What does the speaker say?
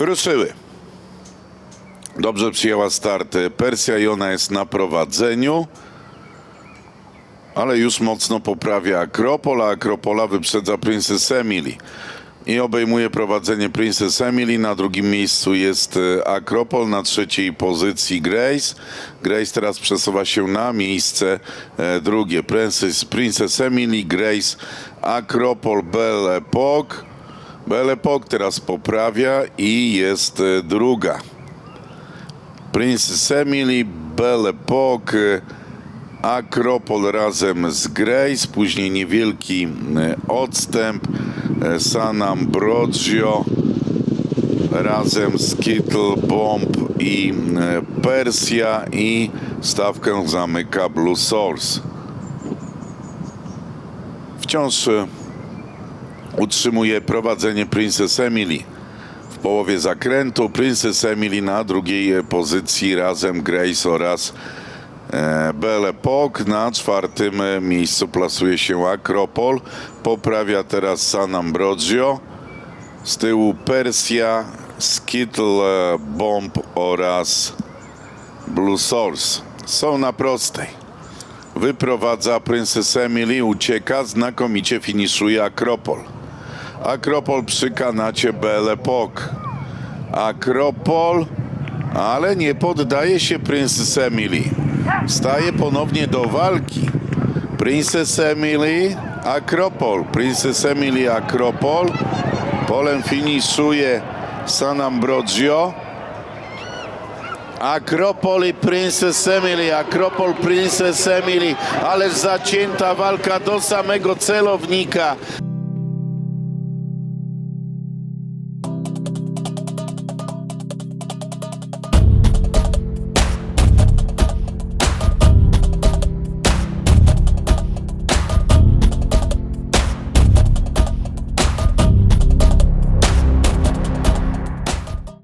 Ruszyły. Dobrze przyjęła start Persja i ona jest na prowadzeniu. Ale już mocno poprawia Akropol, a Akropola wyprzedza Princess Emily. I obejmuje prowadzenie Princess Emily. Na drugim miejscu jest e, Akropol, na trzeciej pozycji Grace. Grace teraz przesuwa się na miejsce e, drugie. Princess, Princess Emily, Grace, Akropol, Belle Epoque. Belle Epoque teraz poprawia i jest e, druga. Princess Emily, Belle Epoque, Akropol razem z Grace, później niewielki e, odstęp, e, San Ambrogio razem z Kittle Bomb i Persja i stawkę zamyka Blue Source. Wciąż utrzymuje prowadzenie Princess Emily. W połowie zakrętu Princess Emily na drugiej pozycji razem Grace oraz e, Belle Epoque. Na czwartym miejscu plasuje się Akropol. Poprawia teraz San Ambrogio. Z tyłu Persja, Skittle Bomb oraz Blue Source. Są na prostej. Wyprowadza Princess Emily, ucieka, znakomicie finiszuje Akropol. Akropol przy kanacie Belle Epoque. Akropol, ale nie poddaje się Princess Emily. Staje ponownie do walki. Princess Emily, Akropol. Princess Emily, Akropol. Polem finiszuje San Ambrogio. Akropol i Princess Emily, Akropol, Princess Emily, ależ zacięta walka do samego celownika.